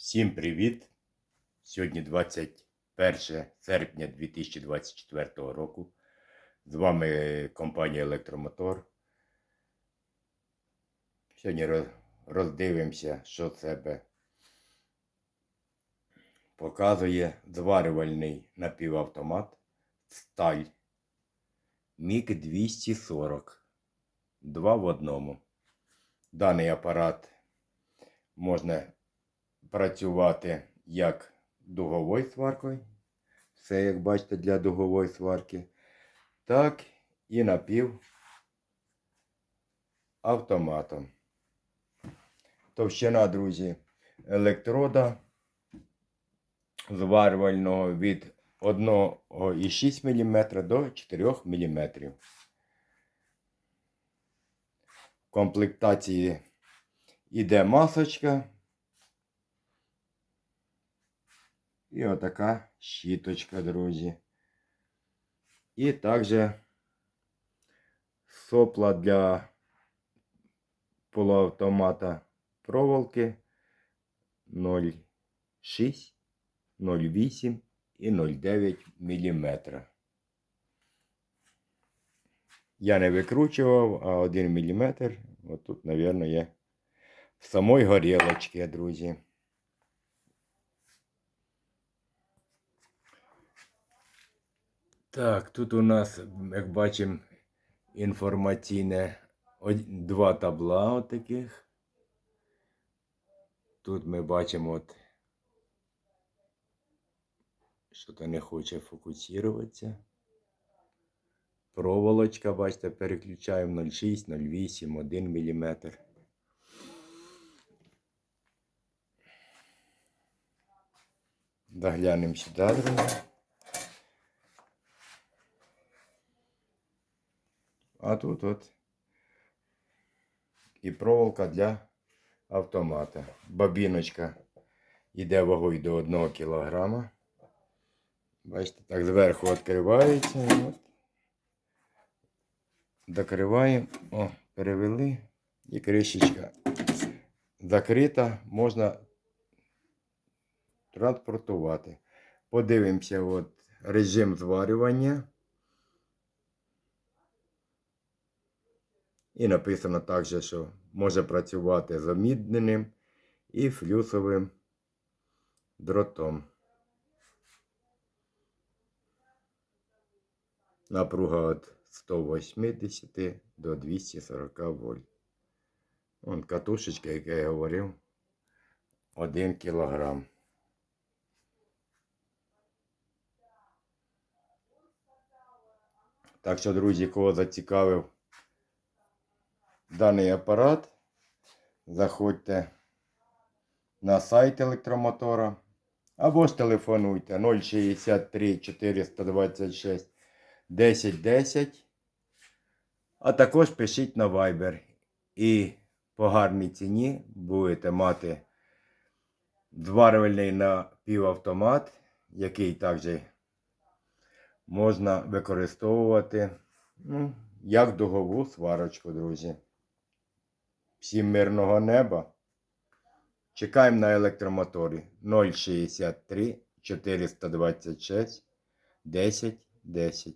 Всім привіт! Сьогодні 21 серпня 2024 року. З вами компанія Електромотор. Сьогодні роздивимося, що себе показує зварювальний напівавтомат Сталь Мік 240. Два в одному. Даний апарат можна працювати як дуговою сваркою, все як бачите для дугової сварки, так і напів автоматом. Товщина, друзі, електрода зварювального від 1,6 мм до 4 мм. В комплектації іде масочка. І отака щіточка, друзі. І також сопла для полуавтомата проволоки 0,6, 0,8 і 0,9 мм. Я не викручував, а 1 мм. Отут, мабуть, є в самої горілочки, друзі. Так, тут у нас, як бачимо, інформаційне два табла от таких. Тут ми бачимо, от, що то не хоче фокусуватися. Проволочка, бачите, переключаємо 0,6, 0,8, 1 мм. Доглянемо сюди, друзі. А тут от і проволока для автомата. Бабіночка йде вагою до 1 кг. Бачите, так зверху відкривається. От. Докриваємо. О, перевели. І кришечка закрита, можна транспортувати. Подивимося, от режим зварювання. І написано також, що може працювати з омідненим і флюсовим дротом. Напруга від 180 до 240 вольт. Вон катушечка, як я говорив, 1 кілограм. Так що, друзі, кого зацікавив даний апарат, заходьте на сайт електромотора або ж телефонуйте 063 426 1010, а також пишіть на Viber. І по гарній ціні будете мати зварювальний напівавтомат, який також можна використовувати ну, як дугову сварочку, друзі. Всім мирного неба. Чекаємо на електромоторі 063 426 10 10.